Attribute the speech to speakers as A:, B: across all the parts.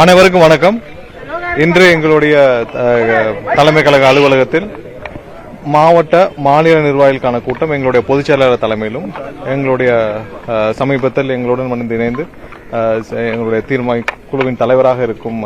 A: அனைவருக்கும் வணக்கம். இன்று எங்களுடைய தலைமை கழக அலுவலகத்தில் மாவட்ட மாநில நிர்வாகிகளுக்கான கூட்டம் எங்களுடைய பொதுச் செயலாளர் தலைமையிலும் எங்களுடைய சமீபத்தில் எங்களுடன் வந்து இணைந்து எங்களுடைய தீர்மானி குழுவின் தலைவராக இருக்கும்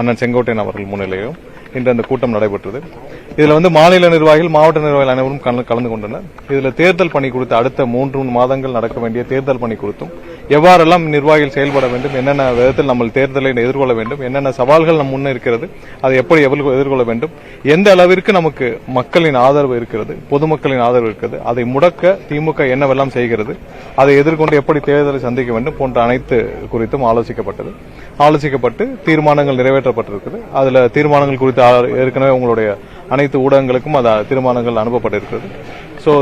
A: அண்ணன் செங்கோட்டையன் அவர்கள் முன்னிலையும் இன்று அந்த கூட்டம் நடைபெற்றது. இதில் வந்து மாநில நிர்வாகிகள் மாவட்ட நிர்வாகிகள் அனைவரும் கலந்து- கலந்து கொண்டனர். இதில் தேர்தல் பணி குறித்து அடுத்த மூன்று மாதங்கள் நடக்க வேண்டிய தேர்தல் பணி குறித்தும் எவ்வாறெல்லாம் நிர்வாகிகள் செயல்பட வேண்டும் என்னென்ன விதத்தில் நம்ம தேர்தலை எதிர்கொள்ள வேண்டும் என்னென்ன சவால்கள் நம் முன்னே இருக்கிறது அதை எப்படி எவ்வளவு எதிர்கொள்ள வேண்டும் எந்த அளவிற்கு நமக்கு மக்களின் ஆதரவு இருக்கிறது பொதுமக்களின் ஆதரவு இருக்கிறது அதை முடக்க திமுக என்னவெல்லாம் செய்கிறது அதை எதிர்கொண்டு எப்படி தேர்தலை சந்திக்க வேண்டும் போன்ற அனைத்து குறித்தும் ஆலோசிக்கப்பட்டது. ஆலோசிக்கப்பட்டு தீர்மானங்கள் நிறைவேற்றப்பட்டிருக்குது. அதில் தீர்மானங்கள் குறித்து ஏற்கனவே உங்களுடைய அனைத்து ஊடகங்களுக்கும் அது தீர்மானங்கள் அனுப்பப்பட்டிருக்கிறது ஸோ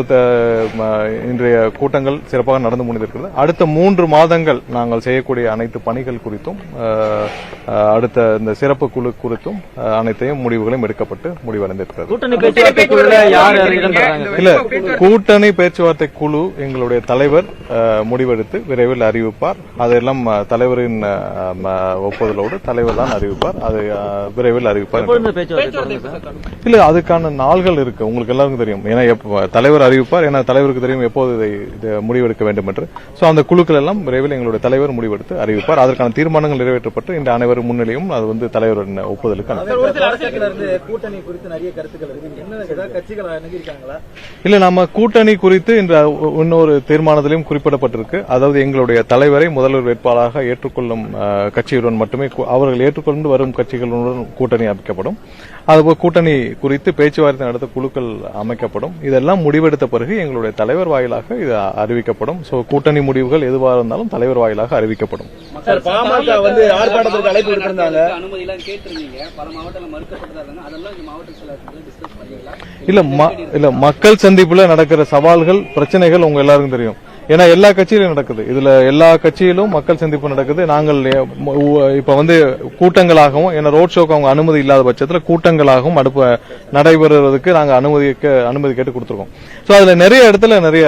A: இன்றைய கூட்டங்கள் சிறப்பாக நடந்து முடிந்திருக்கிறது. அடுத்த மூன்று மாதங்கள் நாங்கள் செய்யக்கூடிய அனைத்து பணிகள் குறித்தும் அஹ், அஹ், அடுத்த இந்த சிறப்பு குழு குறித்தும் அனைத்தையும் முடிவுகளும் எடுக்கப்பட்டு முடிவடைந்திருக்கிறது. இல்ல கூட்டணி பேச்சுவார்த்தை குழு எங்களுடைய தலைவர் முடிவெடுத்து விரைவில் அறிவிப்பார். அதெல்லாம் தலைவரின் ஒப்புதலோடு தலைவர் தான் அறிவிப்பார். அதை விரைவில் அறிவிப்பார்? இல்ல அதுக்கான நாள்கள் இருக்கு. உங்களுக்கு எல்லாருக்கும் தெரியும். ஏன்னா எப்ப- தலைவர் அறிவிப்பார். ஏன்னா தலைவருக்கு தெரியும் எப்போது இதை இதை முடிவெடுக்க வேண்டும் என்று. சோ அந்த குழுக்கள் எல்லாம் விரைவில் எங்களுடைய தலைவர் முடிவெடுத்து அறிவிப்பார். அதற்கான தீர்மானங்கள் நிறைவேற்றப்பட்டு இந்த அனைவரும் முன்னிலையும் அது வந்து தலைவரின் ஒப்புதலுக்கு இல்ல நம்ம கூட்டணி குறித்து இன்னொரு தீர்மானத்திலும் குறிப்பிடப்பட்டிருக்கு. அதாவது எங்களுடைய தலைவரை முதல்வர் வேட்பாளராக ஏற்றுக்கொள்ளும் கட்சியுடன் மட்டுமே அவர்கள் ஏற்றுக்கொண்டு வரும் கட்சிகளுடன் கூட்டணி அமைக்கப்படும். அதுபோல் கூட்டணி குறித்து பேச்சுவார்த்தை நடத்த குழுக்கள் அமைக்கப்படும். இதெல்லாம் முடிவெடுத்த பிறகு எங்களுடைய தலைவர் வாயிலாக இது அறிவிக்கப்படும். சோ கூட்டணி முடிவுகள் எதுவாக இருந்தாலும் தலைவர் வாயிலாக அறிவிக்கப்படும்.
B: சார் பாமக வந்து ஆர்ப்பாட்டத்துக்கு அழைப்பு விடுத்திருந்தாங்க
C: அனுமதி எல்லாம் கேட்டிருந்தீங்க. பல மாவட்டங்கள் மறுக்கப்பட்டதா இருந்தாங்க. அதெல்லாம் இந்த மாவட்ட செயலாளர்கள் டிஸ்கஸ் பண்ணீங்களா?
A: இல்ல ம- இல்ல மக்கள் சந்திப்புல நடக்கிற சவால்கள் பிரச்சனைகள் உங்க எல்லாருக்கும் தெரியும். ஏன்னா எல்லா கட்சியிலும் நடக்குது. இதுல எல்லா கட்சியிலும் மக்கள் சந்திப்பு நடக்குது. நாங்கள் இப்ப வந்து கூட்டங்களாகவும் ஏன்னா ரோட் ஷோக்கு அவங்க அனுமதி இல்லாத பட்சத்தில் கூட்டங்களாகவும் அடுப்ப நடைபெறுவதற்கு நாங்கள் அனுமதி கே- அனுமதி கேட்டு கொடுத்துருக்கோம். ஸோ அதுல நிறைய இடத்துல நிறைய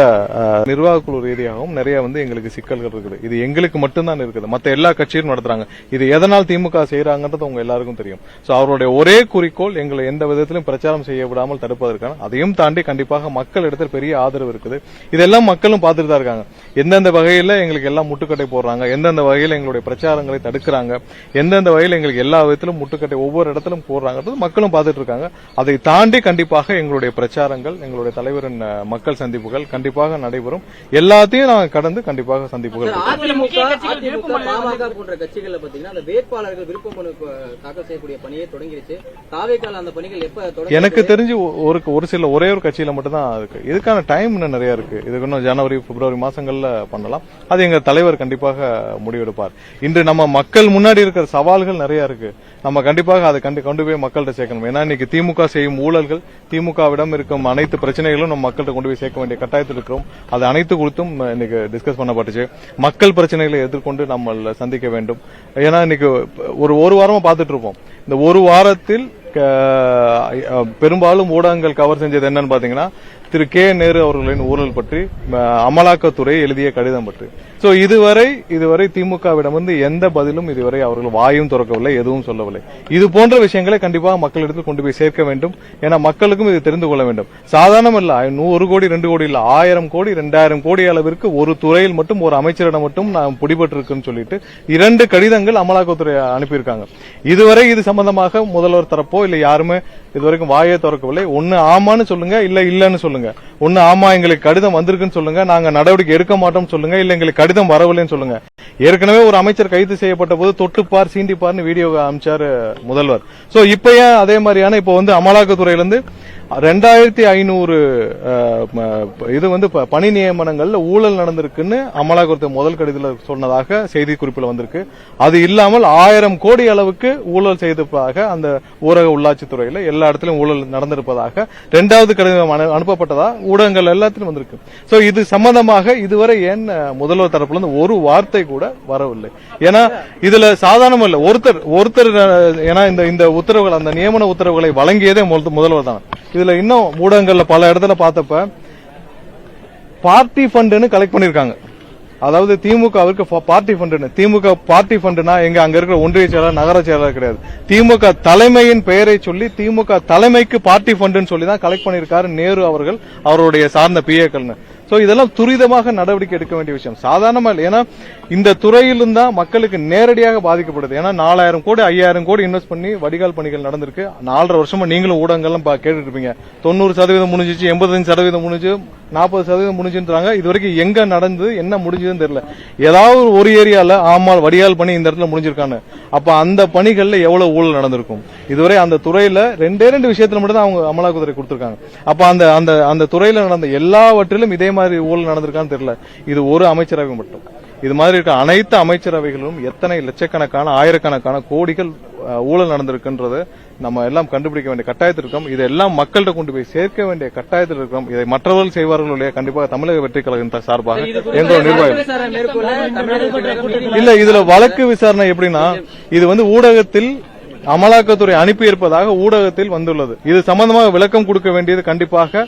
A: நிர்வாக குழு ரீதியாகவும் நிறைய வந்து எங்களுக்கு சிக்கல்கள் இருக்குது. இது எங்களுக்கு மட்டும்தான் இருக்குது. மற்ற எல்லா கட்சியும் நடத்துறாங்க. இது எதனால் திமுக செய்யறாங்கன்றது உங்க எல்லாருக்கும் தெரியும். ஸோ அவருடைய ஒரே குறிக்கோள் எங்களை எந்த விதத்திலும் பிரச்சாரம் செய்ய விடாமல் தடுப்பதற்கான அதையும் தாண்டி கண்டிப்பாக மக்கள் இடத்தில் பெரிய ஆதரவு இருக்குது. இதெல்லாம் மக்களும் பார்த்துட்டு தான் இருக்காங்க. எந்தெந்த வகையில எங்களுக்கு எல்லாம் முட்டுக்கட்டை போடுறாங்க எந்தெந்த வகையில எங்களுடைய பிரச்சாரங்களை தடுக்கிறாங்க எந்தெந்த வகையில் எங்களுக்கு எல்லா விதத்திலும் முட்டுக்கட்டை ஒவ்வொரு இடத்திலும் போடுறாங்கிறது மக்களும் பார்த்துட்டு இருக்காங்க. அதை தாண்டி கண்டிப்பாக எங்களுடைய பிரச்சாரங்கள் எங்களுடைய தலைவரின் மக்கள் சந்திப்புகள் கண்டிப்பாக நடைபெறும். எல்லாத்தையும் நாங்கள் கடந்து கண்டிப்பாக சந்திப்புகள் இருக்கும்.
B: அதிமுக அதிமுக பாமக போன்ற கட்சிகள்ல பாத்தீங்கன்னா அந்த வேட்பாளர்கள் விருப்ப மனு அஹ், தாக்கல் செய்யக்கூடிய பணியை தொடங்கிருச்சு. தாவேக்கால அந்த பணிகள் எப்ப தொடங்க
A: எனக்கு தெரிஞ்சு ஒரு ஒரு சில ஒரே ஒரு கட்சியில மட்டும் தான் இருக்கு. இதுக்கான டைம் இன்னும் நிறைய இருக்கு. இதுக்கு இன்னும் ஜனவரி பிப்ரவரி மாசங்கள்ல பண்ணலாம். அது எங்க தலைவர் கண்டிப்பாக முடிவெடுப்பார். இன்று நம்ம மக்கள் முன்னாடி இருக்கிற சவால்கள் நிறைய இருக்கு. நம்ம கண்டிப்பாக அதை கண்டு கொண்டு போய் மக்கள்கிட்ட சேர்க்கணும். ஏன்னா இன்னைக்கு திமுக செய்யும் ஊழல்கள் திமுகவிடம் இருக்கும் அனைத்து பிரச்சனைகளும் நம்ம மக்கள்கிட்ட கொண்டு போய் சேர்க்க வேண்டிய கட்டாயத்தில் இருக்கிறோம். அது அனைத்து குறித்தும் இன்னைக்கு டிஸ்கஸ் பண்ணப்பட்டுச்சு. மக்கள் பிரச்சனைகளை எதிர்கொண்டு நம்ம சந்திக்க வேண்டும். ஏன்னா இன்னைக்கு ஒரு ஒரு வாரமா பார்த்துட்டு இருப்போம். இந்த ஒரு வாரத்தில் பெரும்பாலும் ஊடகங்கள் கவர் செஞ்சது என்னன்னு பாத்தீங்கன்னா திரு கே நேரு அவர்களின் ஊழல் பற்றி அமலாக்கத்துறை எழுதிய கடிதம் பற்றி. சோ இதுவரை இதுவரை திமுகவிடமிருந்து எந்த பதிலும் இதுவரை அவர்கள் வாயும் திறக்கவில்லை எதுவும் சொல்லவில்லை. இது போன்ற விஷயங்களை கண்டிப்பாக மக்களிடத்தில் கொண்டு போய் சேர்க்க வேண்டும். ஏன்னா மக்களுக்கும் இது தெரிந்து கொள்ள வேண்டும். சாதாரணம் இல்ல நூறு ஒரு கோடி ரெண்டு கோடி இல்ல ஆயிரம் கோடி ரெண்டாயிரம் கோடி அளவிற்கு ஒரு துறையில் மட்டும் ஒரு அமைச்சரிடம் மட்டும் நாம் பிடிபட்டிருக்குன்னு சொல்லிட்டு இரண்டு கடிதங்கள் அமலாக்கத்துறை அனுப்பியிருக்காங்க. இதுவரை இது சம்பந்தமாக முதல்வர் தரப்போ இல்ல யாருமே இதுவரைக்கும் வாயை திறக்கவில்லை. ஒன்னு ஆமான்னு சொல்லுங்க இல்ல இல்லன்னு சொல்லுங்க. ஒன்னு ஆமா எங்களுக்கு கடிதம் வந்திருக்குன்னு சொல்லுங்க. நாங்க நடவடிக்கை எடுக்க மாட்டோம் சொல்லுங்க. இல்ல எங்களுக்கு கடிதம் வரவில்லைன்னு சொல்லுங்க. ஏற்கனவே ஒரு அமைச்சர் கைது செய்யப்பட்ட போது தொட்டுப்பார் சீண்டிப்பார்னு வீடியோ அமைச்சாரு முதல்வர். சோ இப்ப ஏன் அதே மாதிரியான இப்ப வந்து அமலாக்கத்துறையில இருந்து ரெண்டாயிரத்தி ஐநூறு இது வந்து ப- பணி நியமனங்கள்ல ஊழல் நடந்திருக்குன்னு அமலாக்கத்துறை முதல் கடிதத்தில் சொன்னதாக செய்தி குறிப்பில் வந்திருக்கு. அது இல்லாமல் ஆயிரம் கோடி அளவுக்கு ஊழல் செய்ததாக அந்த ஊரக உள்ளாட்சித்துறையில எல்லா இடத்திலும் ஊழல் நடந்திருப்பதாக ரெண்டாவது கடிதம் அனு- அனுப்பப்பட்டதா? ஊடகங்கள் எல்லாத்திலும் வந்திருக்கு. சோ இது சம்பந்தமாக இதுவரை ஏன் முதல்வர் தரப்புல இருந்து ஒரு வார்த்தை கூட வரவில்லை. ஏன்னா இதுல சாதாரணம் இல்ல. ஒருத்தர் ஒருத்தர் ஏன்னா இந்த இந்த உத்தரவுகள் அந்த நியமன உத்தரவுகளை வழங்கியதே முதல்- முதல்வர் தான். இதுல இன்னும் ஊடகங்கள்ல பல இடத்துல பார்த்தப்ப பார்ட்டி ஃபண்டுன்னு கலெக்ட் பண்ணிருக்காங்க. அதாவது திமுகவிற்கு பார்ட்டி ஃபண்டுன்னு. திமுக பார்ட்டி ஃபண்டுனா எங்க அங்க இருக்கிற ஒன்றிய செயலாளர் நகர செயலாளர் கிடையாது. திமுக தலைமையின் பெயரை சொல்லி திமுக தலைமைக்கு பார்ட்டி ஃபண்டுன்னு சொல்லி தான் கலெக்ட் பண்ணியிருக்காரு நேரு அவர்கள் அவருடைய சார்ந்த பிஏக்கள்னு ஸோ இதெல்லாம் துரிதமாக நடவடிக்கை எடுக்க வேண்டிய விஷயம். சாதாரணமாக இல்லை. ஏன்னா இந்த துறையிலும் தான் மக்களுக்கு நேரடியாக பாதிக்கப்படுது. ஏன்னா நாலாயிரம் கோடி ஐயாயிரம் கோடி இன்வெஸ்ட் பண்ணி வடிகால் பணிகள் நடந்திருக்கு. நாலரை வருஷமா நீங்களும் ஊடகங்கள்லாம் பா- கேட்டுட்டு இருப்பீங்க தொண்ணூறு சதவீதம் முடிஞ்சிச்சு எண்பத்தஞ்சு சதவீதம் முடிஞ்சு நாற்பது சதவீதம் முடிஞ்சுன்றாங்க. இது வரைக்கும் எங்க நடந்தது என்ன முடிஞ்சதுன்னு தெரியல. ஏதாவது ஒரு ஏரியால ஆமால் வடிகால் பணி இந்த இடத்துல முடிஞ்சிருக்கான்னு. அப்ப அந்த பணிகள்ல எவ்வளவு ஊழல் நடந்திருக்கும்? இதுவரை அந்த துறையில ரெண்டே ரெண்டு விஷயத்துல மட்டும் தான் அவங்க அமலாக்கத்துறை கொடுத்திருக்காங்க. அப்ப அந்த அந்த அந்த துறையில நடந்த எல்லாவற்றிலும் இதே மாதிரி ஊழல் நடந்திருக்கான்னு தெரியல. இது ஒரு அமைச்சரவை மட்டும். இது மாதிரி இருக்க அனைத்து அமைச்சரவைகளிலும் எத்தனை லட்சக்கணக்கான ஆயிரக்கணக்கான கோடிகள் ஊழல் நடந்திருக்குன்றது நம்ம எல்லாம் கண்டுபிடிக்க வேண்டிய கட்டாயத்தில் இருக்கோம். இதெல்லாம் மக்கள்கிட்ட கொண்டு போய் சேர்க்க வேண்டிய கட்டாயத்தில் இருக்கிறோம் இதை மற்றவர்கள் செய்வார்கள் இல்லையா? கண்டிப்பாக தமிழக வெற்றி கழகத்தின் சார்பாக எங்களோட நிர்வாகம். இல்ல இதுல வழக்கு விசாரணை எப்படின்னா இது வந்து ஊடகத்தில் அமலாக்கத்துறை அனுப்பி இருப்பதாக ஊடகத்தில் வந்துள்ளது. இது சம்பந்தமாக விளக்கம் கொடுக்க வேண்டியது கண்டிப்பாக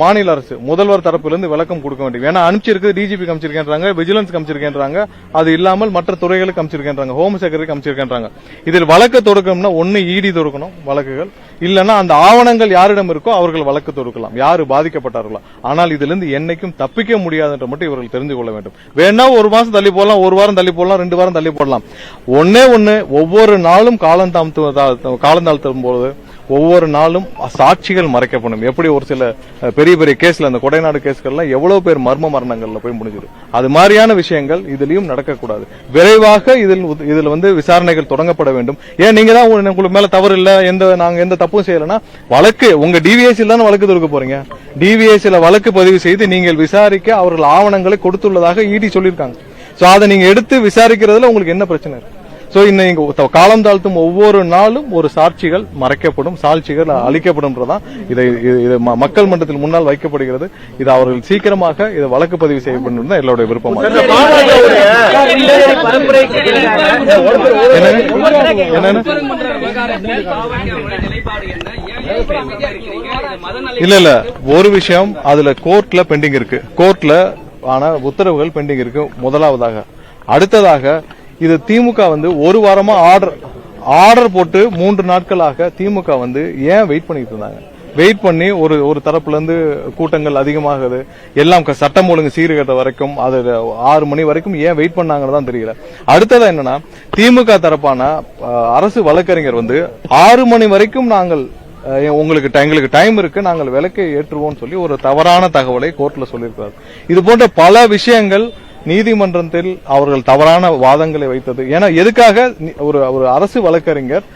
A: மாநில அரசு முதல்வர் தரப்பிலிருந்து விளக்கம் கொடுக்க வேண்டும் ஏன்னா அனுப்பிச்சிருக்கு டிஜிபி காமிச்சிருக்கேன்றாங்க விஜிலன்ஸ் காமிச்சிருக்கேன்றாங்க அது இல்லாமல் மற்ற துறைகளுக்கு காமிச்சிருக்கேன்றாங்க ஹோம் செக்ரட்டரி காமிச்சிருக்கேன்றாங்க இதில் வழக்கு தொடுக்கணும்னா ஒன்னு இடி தொடுக்கணும் வழக்குகள். இல்லனா அந்த ஆவணங்கள் யாரிடம் இருக்கோ அவர்கள் வழக்கு தொடுக்கலாம். யாரு பாதிக்கப்பட்டார்களோ. ஆனால் இதிலிருந்து என்னைக்கும் தப்பிக்க முடியாதுன்ற மட்டும் இவர்கள் தெரிந்து கொள்ள வேண்டும். வேணா ஒரு மாசம் தள்ளி போடலாம் ஒரு வாரம் தள்ளி போடலாம் ரெண்டு வாரம் தள்ளி போடலாம். ஒன்னே ஒன்னு ஒவ்வொரு நாளும் காலம் தாழ்த்து காலம் தாழ்த்தும் போது ஒவ்வொரு நாளும் சாட்சிகள் மறைக்கப்படும். எப்படி ஒரு சில பெரிய பெரிய கேஸ்ல அந்த கொடைநாடு கேஸ்கள்லாம் எவ்வளவு பேர் மர்ம மரணங்கள்ல போய் முடிஞ்சிடும் அது மாதிரியான விஷயங்கள் இதுலயும் நடக்கக்கூடாது. விரைவாக இதில் உத்- இதில் வந்து விசாரணைகள் தொடங்கப்பட வேண்டும். ஏன் நீங்க தான் உங்களுக்கு மேல தவறு இல்ல எந்த நாங்க எந்த தப்பும் செய்யலைன்னா வழக்கு உங்க டிவிஎஸ்சி தானே வழக்கு தொடுக்க போறீங்க? டிவிஎஸ்சில வழக்கு பதிவு செய்து நீங்கள் விசாரிக்க அவர்கள் ஆவணங்களை கொடுத்துள்ளதாக இடி சொல்லியிருக்காங்க. சோ அதை நீங்க எடுத்து விசாரிக்கிறதுல உங்களுக்கு என்ன பிரச்சனை இருக்கு? சோ இன்னைக்கு காலம் தாழ்த்தும் ஒவ்வொரு நாளும் ஒரு சாட்சிகள் மறைக்கப்படும் சாட்சிகள் அளிக்கப்படும்ன்றதான் இதை இது- மக்கள் மன்றத்தில் முன்னால் வைக்கப்படுகிறது. இது அவர்கள் சீக்கிரமாக இதை வழக்கு பதிவு செய்யப்படும் தான் எங்களுடைய விருப்பமாக இல்ல இல்ல. ஒரு விஷயம் அதுல கோர்ட்ல பெண்டிங் இருக்கு. கோர்ட்ல ஆன உத்தரவுகள் பெண்டிங் இருக்கு. முதலாவதாக அடுத்ததாக இது திமுக வந்து ஒரு வாரமா ஆர்டர் ஆர்டர் போட்டு மூன்று நாட்களாக திமுக வந்து ஏன் வெயிட் பண்ணிட்டு இருந்தாங்க? வெயிட் பண்ணி ஒரு ஒரு தரப்புல இருந்து கூட்டங்கள் அதிகமாகுது. எல்லாம் க- சட்டம் ஒழுங்கு சீர்கட்ட வரைக்கும் அது ஆறு மணி வரைக்கும் ஏன் வெயிட் பண்ணாங்கன்னு தான் தெரியல. அடுத்ததா என்னன்னா திமுக தரப்பான அரசு வழக்கறிஞர் வந்து ஆறு மணி வரைக்கும் நாங்கள் உங்களுக்கு எங்களுக்கு டைம் இருக்கு நாங்கள் விலக்கை ஏற்றுவோம்னு சொல்லி ஒரு தவறான தகவலை கோர்ட்ல சொல்லியிருக்கிறார். இது போன்ற பல விஷயங்கள் நீதிமன்றத்தில் அவர்கள் தவறான வாதங்களை வைத்தது. ஏன்னா எதுக்காக ஒரு ஒரு அரசு வழக்கறிஞர்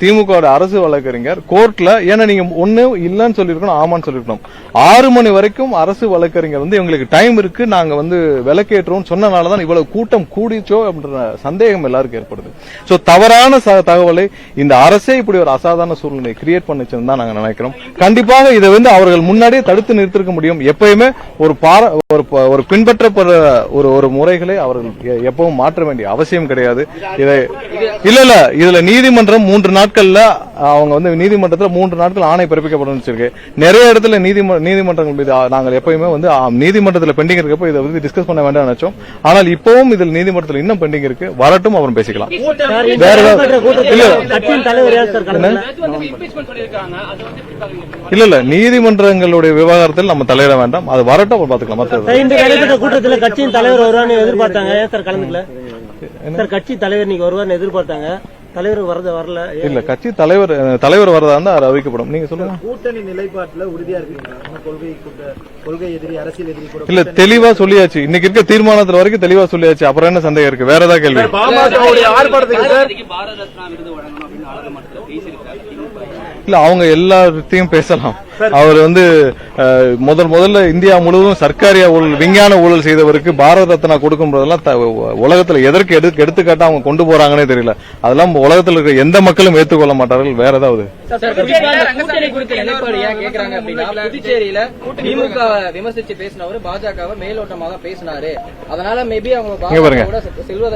A: திமுக அரசு வழக்கறிஞர் கோர்ட்ல ஏன்னா நீங்க ஒண்ணு இல்லன்னு சொல்லிருக்கணும் ஆமான்னு சொல்லிருக்கணும் ஆறு மணி வரைக்கும் அரசு வழக்கறிஞர் வந்து எங்களுக்கு டைம் இருக்கு நாங்க வந்து விலக்கேற்றோம் சொன்னனாலதான் இவ்வளவு கூட்டம் கூடிச்சோ அப்படின்ற சந்தேகம் எல்லாருக்கும் ஏற்படுது. சோ தவறான தகவலை இந்த அரசே இப்படி ஒரு அசாதாரண சூழ்நிலை கிரியேட் பண்ணிச்சுன்னு தான் நாங்க நினைக்கிறோம். கண்டிப்பாக இதை வந்து அவர்கள் முன்னாடியே தடுத்து நிறுத்திருக்க முடியும். எப்பயுமே ஒரு பார ஒரு ஒரு பின்பற்றப்படுற ஒரு ஒரு முறைகளை அவர்கள் எப்பவும் மாற்ற வேண்டிய அவசியம் கிடையாது. இதை இல்ல இல்ல இதுல நீதிமன்றம் மூன்று நாட்கள்ல அவங்க வந்து நீதிமன்றத்துல மூன்று நாட்கள் ஆணை பிறப்பிக்கப்படும் வச்சிருக்கு நிறைய இடத்துல நீதிம நீதிமன்றங்கள் மீது நாங்கள் எப்பயுமே வந்து நீதிமன்றத்துல பெண்டிங் இருக்கப்போ இதை வந்து டிஸ்கஸ் பண்ண வேண்டாம் நினைச்சோம். ஆனால் இப்பவும் இதில் நீதிமன்றத்தில் இன்னும் பெண்டிங் இருக்கு. வரட்டும் அப்புறம் பேசிக்கலாம். வேற இல்ல இல்ல. நீதிமன்றங்களுடைய விவகாரத்தில் நம்ம தலையிட வேண்டாம். அது வரட்டும் அப்புறம் பாத்துக்கலாம்
D: நடைபெற்ற கூட்டத்தில் கட்சியின் தலைவர் வருவார்னு எதிர்பார்த்தாங்க. ஏன் சார் கலந்துக்கல. சார் கட்சி தலைவர் இன்னைக்கு வருவார்னு எதிர்பார்த்தாங்க. தலைவர் வரது வரல?
A: இல்ல கட்சி தலைவர் தலைவர் வரதா இருந்தா அது அறிவிக்கப்படும். நீங்க சொல்லுங்க.
E: கூட்டணி நிலைப்பாட்டுல உறுதியா இருக்கீங்களா? கொள்கை கொள்கை எதிரி அரசியல் எதிரி கூட
A: இல்ல தெளிவா சொல்லியாச்சு. இன்னைக்கு இருக்க தீர்மானத்துல வரைக்கும் தெளிவா சொல்லியாச்சு. அப்புறம் என்ன சந்தேகம் இருக்கு? வேற ஏதாவது கேள்வி?
C: பாரத
A: இல்ல அவங்க எல்லாத்தையும் பேசலாம். அவர் வந்து முதல் முதல்ல இந்தியா முழுவதும் சர்க்காரியா ஊழல் விஞ்ஞான ஊழல் செய்தவருக்கு பாரத ரத்னா கொடுக்கும்போதெல்லாம் த- உலகத்துல எதற்கு எடுத்து எடுத்துக்காட்டா அவங்க கொண்டு போறாங்கன்னே தெரியல. அதெல்லாம் உலகத்துல இருக்கிற எந்த மக்களும் ஏற்றுக்கொள்ள மாட்டார்கள். வேற ஏதாவது?
B: புதுச்சேரியில திமுக விமர்சிச்சு பேசினவர் பாஜகவை மேலோட்டமாக பேசினாரு. அதனால மேபி அவங்க
A: பாருங்க.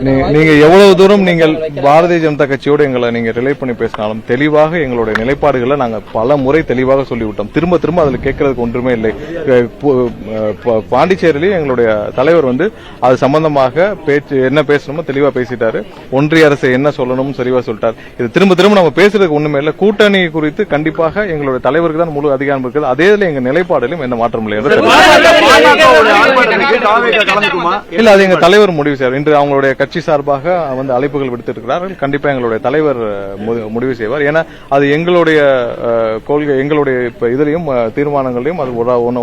A: நீங்க. எவ்வளவு தூரம் நீங்கள். பாரதிய ஜனதா கட்சியோட எங்களை நீங்க ரிலேட் பண்ணி பேசினாலும் தெளிவாக எங்களுடைய நிலைப்பாடுகளை நாங்க பல முறை தெளிவாக சொல்லிவிட்டோம். திரும்ப திரும்ப அதில் கேட்கறதுக்கு ஒன்றுமே இல்லை. அஹ் பாண்டிச்சேரியிலேயே எங்களுடைய தலைவர் வந்து அது சம்பந்தமாக பேச்சு என்ன பேசணுமோ தெளிவாக பேசிட்டாரு. ஒன்றிய அரசு என்ன சொல்லணும்னு சரிவா சொல்லிட்டார். இது திரும்ப திரும்ப நம்ம பேசுறதுக்கு ஒண்ணுமே இல்லை. கூட்டணி குறித்து கண்டிப்பாக எங்களுடைய தலைவருக்கு தான் முழு அதிகாரம் இருக்குது. அதே இதில் எங்க நிலைப்பாடிலும் எந்த மாற்றம் இல்லை. என்று இல்ல அது எங்க தலைவர் முடிவு செய்வார். இன்று அவங்களுடைய கட்சி சார்பாக வந்து அழைப்புகள் விடுத்திருக்கிறார்கள். கண்டிப்பா எங்களுடைய தலைவர் மு- முடிவு செய்வார். ஏன்னா அது எங்களுடைய கொள்கை எங்களுடைய இப்ப இதுலயும் தீர்மானங்களையும் அது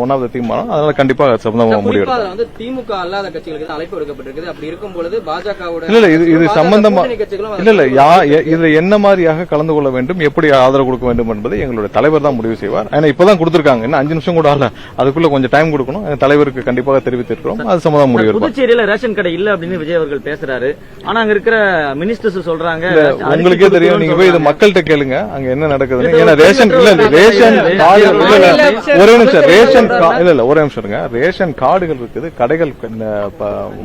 A: ஒன் ஆஃப் த தீர்மானம். அதனால கண்டிப்பா சம்பந்தமா முடிவு
B: வந்து திமுக அல்லாத கட்சிகளுக்கு அழைப்பு விடுக்கப்பட்டிருக்குது. அப்படி இருக்கும் பொழுது பாஜகவோட
A: இல்ல இது இது சம்பந்தமா இல்ல இல்ல யா இதுல என்ன மாதிரியாக கலந்து கொள்ள வேண்டும் எப்படி ஆதரவு கொடுக்க வேண்டும் என்பதை எங்களுடைய தலைவர் தான் முடிவு செய்வார். ஏன்னா இப்பதான் கொடுத்திருக்காங்க. இன்னும் அஞ்சு நிமிஷம் கூட ஆகல. அதுக்குள்ள கொஞ்சம் டைம் கொடுக்கணும். தலைவருக்கு கண்டிப்பாக தெரிவித்திருக்கிறோம். அது சம்பந்தமா முடிவு.
F: புதுச்சேரியில ரேஷன் கடை இல்ல அப்படின்னு விஜய் அவர்கள் பேசுறாரு. ஆனா அங்க இருக்கிற மினிஸ்டர்ஸ் சொல்றாங்க
A: உங்களுக்கே தெரியும். நீங்க போய் இது. மக்கள்கிட்ட கேளுங்க. அங்க என்ன நடக்குதுன்னு. ஏன்னா ரேஷன் இல்ல ரேஷன் ஒரே நிமிஷம். ரேஷன் இல்ல இல்ல ஒரே நிமிஷம் இருங்க. ரேஷன் கார்டுகள் இருக்குது. கடைகள்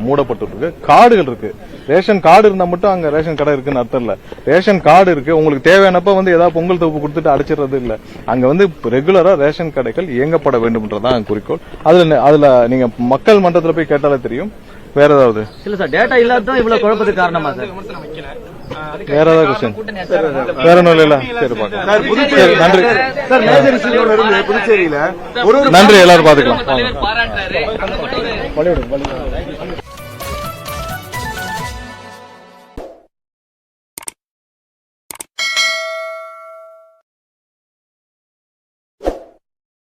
A: மூடப்பட்டிருக்கு. கார்டுகள் இருக்கு. ரேஷன் கார்டு இருந்தா மட்டும் அங்க ரேஷன் கடை இருக்குன்னு அர்த்தம் இல்ல. ரேஷன் கார்டு இருக்கு. உங்களுக்கு தேவையானப்ப வந்து ஏதாவது பொங்கல் தொகுப்பு கொடுத்துட்டு அடிச்சிடுறது இல்ல. அங்க வந்து ரெகுலரா ரேஷன் கடைகள் இயங்கப்பட வேண்டும்ன்றதான் குறிக்கோள். அதுல அதுல நீங்க மக்கள் மன்றத்துல போய் கேட்டாலே தெரியும். வேற ஏதாவது?
F: இல்ல சார் டேட்டா இல்லாதான் இவ்வளவு குழப்பத்துக்கு காரணமா சார்
A: வேற ஏதாவது கொஸ்டின் வேற ஒண்ணும் இல்ல. சரி பாக்கலாம். சரி நன்றி.
E: சார் மேஜர் இஷ்யூ புதுச்சேரியில
A: நன்றி எல்லாரும் பாத்துக்கலாம்.